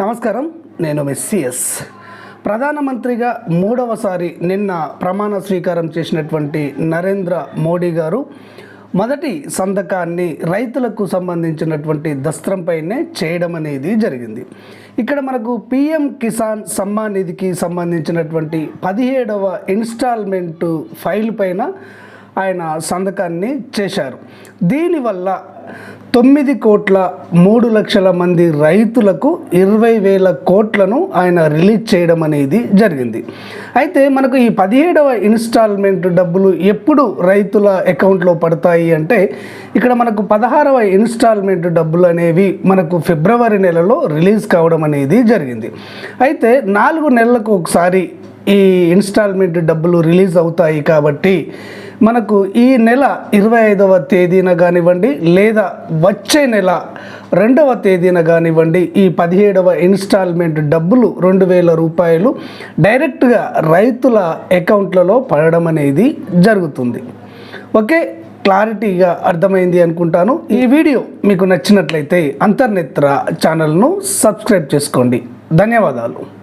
నమస్కారం. నేను మెస్సిఎస్ ప్రధానమంత్రిగా మూడవసారి నిన్న ప్రమాణ స్వీకారం చేసినటువంటి నరేంద్ర మోడీ గారు మొదటి సంతకాన్ని రైతులకు సంబంధించినటువంటి దస్త్రంపైనే చేయడం అనేది జరిగింది. ఇక్కడ మనకు పిఎం కిసాన్ సమ్మాన్ నిధికి సంబంధించినటువంటి పదిహేడవ ఇన్స్టాల్మెంట్ ఫైల్ పైన ఆయన సంతకాన్ని చేశారు. దీనివల్ల తొమ్మిది కోట్ల మూడు లక్షల మంది రైతులకు ఇరవై వేల కోట్లను ఆయన రిలీజ్ చేయడం అనేది జరిగింది. అయితే మనకు ఈ పదిహేడవ ఇన్స్టాల్మెంట్ డబ్బులు ఎప్పుడు రైతుల అకౌంట్లో పడతాయి అంటే ఇక్కడ మనకు పదహారవ ఇన్స్టాల్మెంట్ డబ్బులు అనేవి మనకు ఫిబ్రవరి నెలలో రిలీజ్ కావడం అనేది జరిగింది. అయితే నాలుగు నెలలకు ఒకసారి ఈ ఇన్స్టాల్మెంట్ డబ్బులు రిలీజ్ అవుతాయి కాబట్టి మనకు ఈ నెల ఇరవై ఐదవ తేదీన కానివ్వండి లేదా వచ్చే నెల రెండవ తేదీన కానివ్వండి ఈ పదిహేడవ ఇన్స్టాల్మెంట్ డబ్బులు రెండు వేల రూపాయలు డైరెక్ట్గా రైతుల అకౌంట్లలో పడడం అనేది జరుగుతుంది. ఓకే? క్లారిటీగా అర్థమైంది అనుకుంటాను. ఈ వీడియో మీకు నచ్చినట్లయితే అంతర్నేత్ర ఛానల్ను సబ్స్క్రైబ్ చేసుకోండి. ధన్యవాదాలు.